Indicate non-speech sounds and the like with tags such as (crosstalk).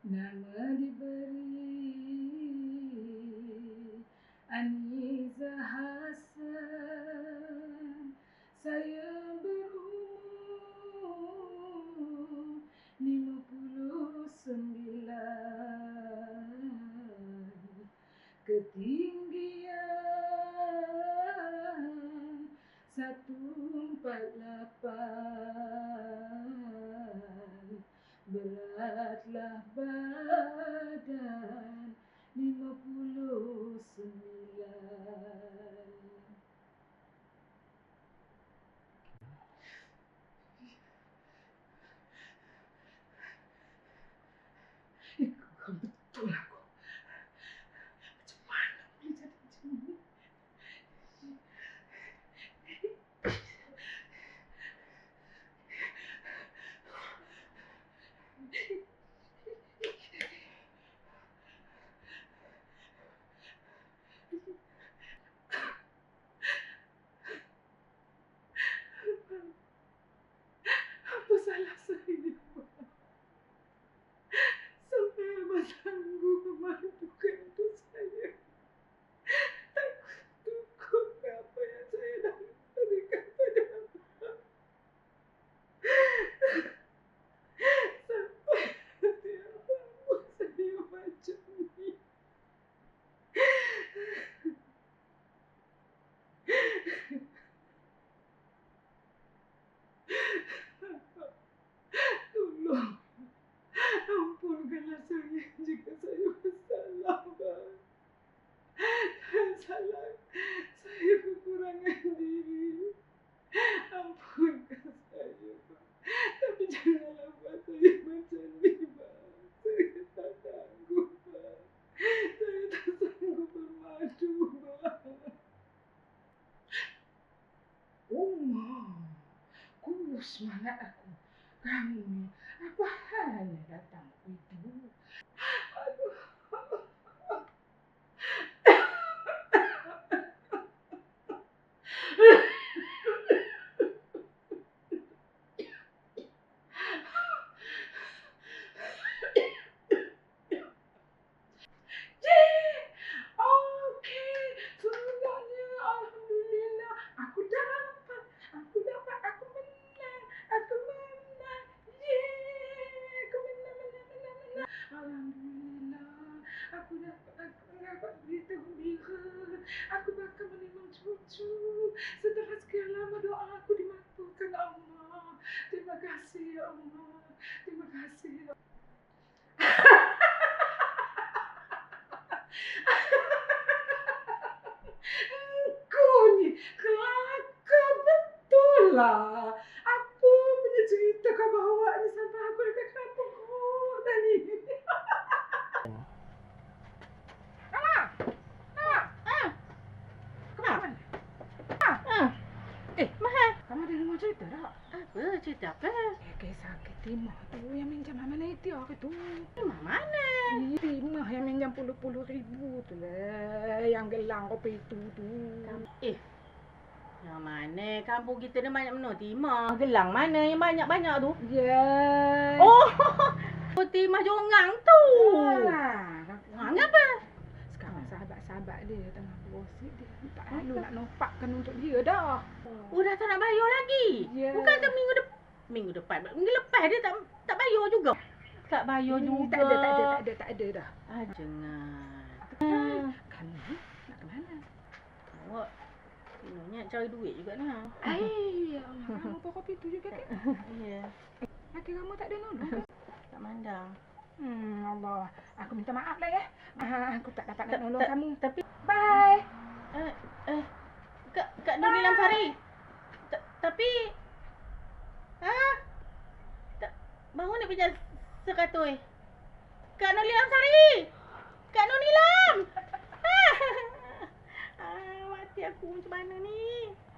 Nama diberi Aniza Hasan Saya berumur lima puluh sembilan. Ketinggian satu empat lapan Beratlah badan lima puluh sembilan Eh, kau betul aku. Macam mana boleh jadi macam ni? Apa salah saya? Sampai abang sanggup mematukan untuk saya. Aku cukup apa yang saya dah berikan pada abang. Sampai hati abang buat saya macam ni. Tolong. Ampunkanlah saya jika saya bersalah, Bang. Saya salah. Saya kekurangan diri. Ampunkan saya, Bang. Tapi janganlah buat saya macam ni, Bang. Saya tak sanggup, Bang. Saya tak sanggup bermadu, Bang. Oh, kurus semangat aku. Kamu ni, apa halnya datang itu? Aduh. Yeay! Okey, sebenarnya Alhamdulillah aku dapat, aku dapat, aku menang, aku menang. Yeay! Aku menang, menang, menang, menang. Alhamdulillah, aku dapat, aku dapat berita gembira. Aku bakal menerima cucu. Setelah sekian lama doa aku dimakbulkan Allah. Terima kasih ya Allah. Terima kasih ya (laughs) ni kelakar betul lah. Apa punya cerita kau bawa ni sampai aku dekat kampung kau tadi. Mama! Mama! Ah! Kau mana? Ah, Eh, mahal. kamu ada dengar cerita tak? Apa? Cerita apa? Eh, kisah ke Timah tu yang minjam Mama Naiti aku tu. Timah mana? Eh, Timah yang minjam puluh-puluh ribu tu lah. Yang gelang kopi itu tu. Eh, yang mana kampung kita ni banyak menua timah. Gelang mana yang banyak-banyak tu? Ya. Oh, oh timah jongang tu. Alah. Sahabat-sahabat dia tengah bergosip dia. Tak lalu nak nompakkan untuk dia dah. Oh, dah tak nak bayar lagi. Ya. Bukankah minggu depan? Minggu depan. Minggu lepas dia tak tak bayar juga. Tak bayar Hmm, juga. Tak ada, tak ada, tak ada, tak ada dah. Ah, jangan. Ah. Kamu nak ke mana? Awak Pinanya cari duit juga nah. Ai, (laughs) ya Allah, kamu pokok kopi tu juga kan? Ya, Laki kamu tak ada nolong kan? tak mandang. Hmm, Allah. Aku minta maaf lah ya. Ah, aku tak dapat nak nolong kamu. Tapi Bye. eh eh Kak Kak Nurilam Sari. Ta- Tapi ah tak baru nak pinjam seratus. Kak Nurilam Sari. Kak Nurilam. (laughs) ah, mati aku macam mana ni?